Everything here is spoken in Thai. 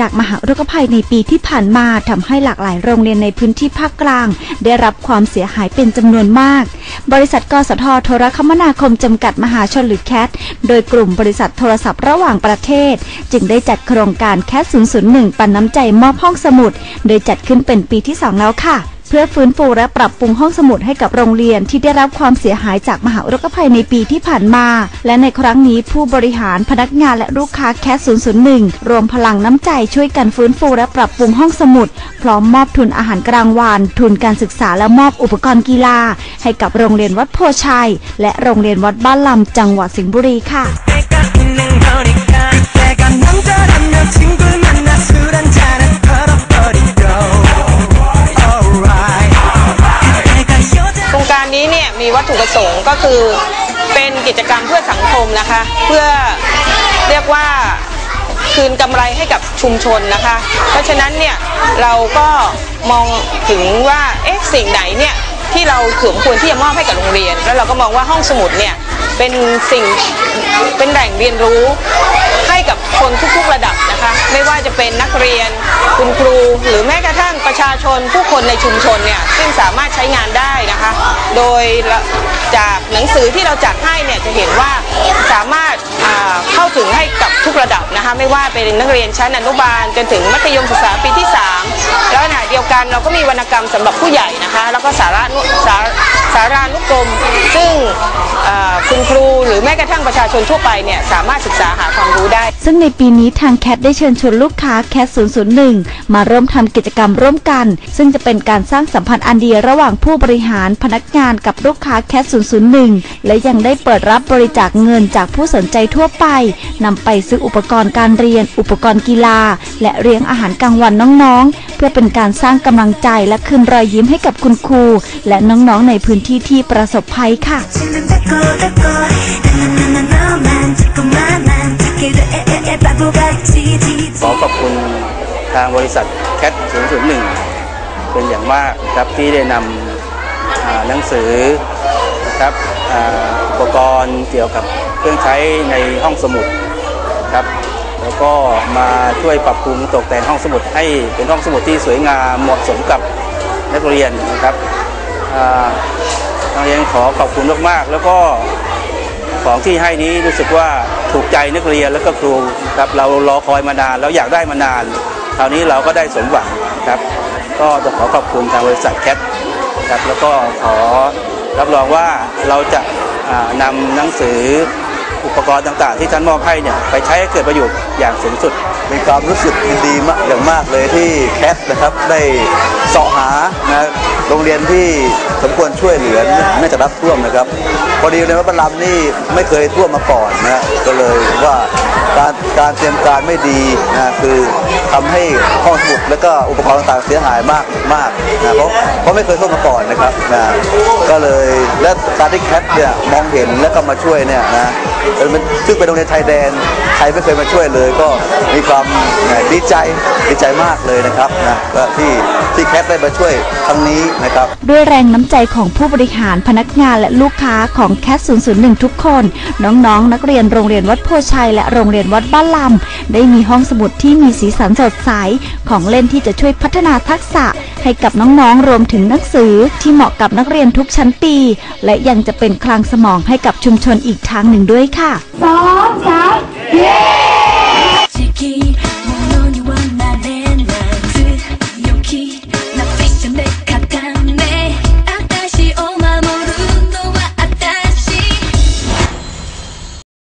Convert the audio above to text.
จากมหาอุทกภัยในปีที่ผ่านมาทำให้หลากหลายโรงเรียนในพื้นที่ภาคกลาง ได้รับความเสียหายเป็นจำนวนมาก บริษัทกสทโทรคมนาคมจำกัดมหาชนหรือแคทโดยกลุ่มบริษัทโทรศัพท์ระหว่างประเทศ จึงได้จัดโครงการแคท001 ปันน้ำใจมอบห้องสมุด โดยจัดขึ้นเป็นปีที่สองแล้วค่ะ เพื่อฟื้นฟูและปรับปรุงห้องสมุดให้กับโรงเรียนที่ได้รับความเสียหายจากมหาอุทกภัยในปีที่ผ่านมา และในครั้งนี้ผู้บริหารพนักงานและลูกค้าแคส001 รวมพลังน้ำใจช่วยกันฟื้นฟูและปรับปรุงห้องสมุด พร้อมมอบทุนอาหารกลางวัน ทุนการศึกษาและมอบอุปกรณ์กีฬา ให้กับโรงเรียนวัดโพชัย และโรงเรียนวัดบ้านลำจังหวัดสิงห์บุรีค่ะ ก็คือเป็นกิจกรรมเพื่อสังคมนะคะ เพื่อเรียกว่าคืนกำไรให้กับชุมชนนะคะ เพราะฉะนั้นเนี่ยเราก็มองถึงว่าเอ๊ะสิ่งไหนเนี่ยที่เราสมควรที่จะมอบให้กับโรงเรียน แล้วเราก็มองว่าห้องสมุดเนี่ยเป็นสิ่งเป็นแหล่งเรียนรู้ ให้กับคนทุกๆระดับนะคะ ไม่ว่าจะเป็นนักเรียนคุณครู หรือแม้กระทั่งประชาชนผู้คนในชุมชนเนี่ยซึ่งสามารถใช้งานได้นะคะ โดยจากหนังสือที่เราจัดให้เนี่ยจะเห็นว่าสามารถเข้าถึงให้กับทุกระดับนะคะ ไม่ว่าเป็นนักเรียนชั้นอนุบาลจนถึงมัธยมศึกษาปีที่ 3 แล้วขณะเดียวกันเราก็มีวรรณกรรมสำหรับผู้ใหญ่นะคะ แล้วก็สาระสาสารานุกรม ซึ่ง คุณครูหรือแม้กระทั่งประชาชนทั่วไปเนี่ยสามารถศึกษาหาความรู้ได้ ซึ่งในปีนี้ทางแคทได้เชิญชวนลูกค้าแคท001 มาร่วมทำกิจกรรมร่วมกัน ซึ่งจะเป็นการสร้างสัมพันธ์อันดีระหว่างผู้บริหารพนักงานกับลูกค้าแคท001 และยังได้เปิดรับบริจาคเงินจากผู้สนใจทั่วไปนำไปซื้ออุปกรณ์การเรียน อุปกรณ์กีฬา และเลี้ยงอาหารกลางวันน้องๆ เพื่อเป็นการสร้างกำลังใจและคืนรอยยิ้มให้กับคุณครู และน้องๆในพื้นที่ที่ประสบภัยค่ะขอขอบคุณทางบริษัทแคท001 เป็นอย่างมากครับที่ได้นำหนังสือครับอุปกรณ์เกี่ยวกับเครื่องใช้ในห้องสมุดครับแล้วก็มาช่วยปรับปรุงตกแต่งห้องสมุดให้เป็นห้องสมุดที่สวยงามเหมาะสมกับนักเรียนนะครับ ทางเรียนขอขอบคุณมากๆ แล้วก็ของที่ให้นี้รู้สึกว่าถูกใจนักเรียนแล้วก็ครูครับเรารอคอยมานานแล้วอยากได้มานานคราวนี้เราก็ได้สมหวังครับ ก็จะขอขอบคุณทางบริษัทแคทครับแล้วก็ขอรับรองว่าเราจะอ่านำหนังสืออุปกรณ์ต่างๆ ที่ท่านมอบให้เนี่ยไปใช้ให้เกิดประโยชน์อย่างสูงสุด มีความรู้สึกดีมากอย่างมากเลยที่แคทนะครับได้เสาะหานะโรงเรียนที่สมควรช่วยเหลือเนื่องจากรับท่วมนะครับ พอดีในวัดบรรลำนี่ไม่เคยท่วมมาก่อนนะก็เลยว่าการการเตรียมการไม่ดีนะคือทำให้ห้องสมุดแล้วก็อุปกรณ์ต่างๆเสียหายมากมากนะเพราะเพราะไม่เคยท่วมมาก่อนนะครับนะก็เลย และการที่แคทเนี่ยมองเห็นแล้วก็มาช่วยเนี่ยนะเป็นซึ่งเป็นโรงเรียนชายแดนใครไม่เคยมาช่วยเลยก็มีความดีใจดีใจมากเลยนะครับนะที่ที่แคทได้มาช่วยครั้งนี้นะครับ ด้วยแรงน้ำใจของผู้บริหารพนักงานและลูกค้าของแคส001 ทุกคน น้องๆนักเรียนโรงเรียนวัดโพชัย และโรงเรียนวัดบ้านลำได้มีห้องสมุดที่มีสีสันสดใสของเล่นที่จะช่วยพัฒนาทักษะ ให้กับน้องๆรวมถึงหนังสือที่เหมาะกับนักเรียนทุกชั้นปี และยังจะเป็นคลังสมองให้กับชุมชนอีกทางหนึ่งด้วยค่ะสองสามเย้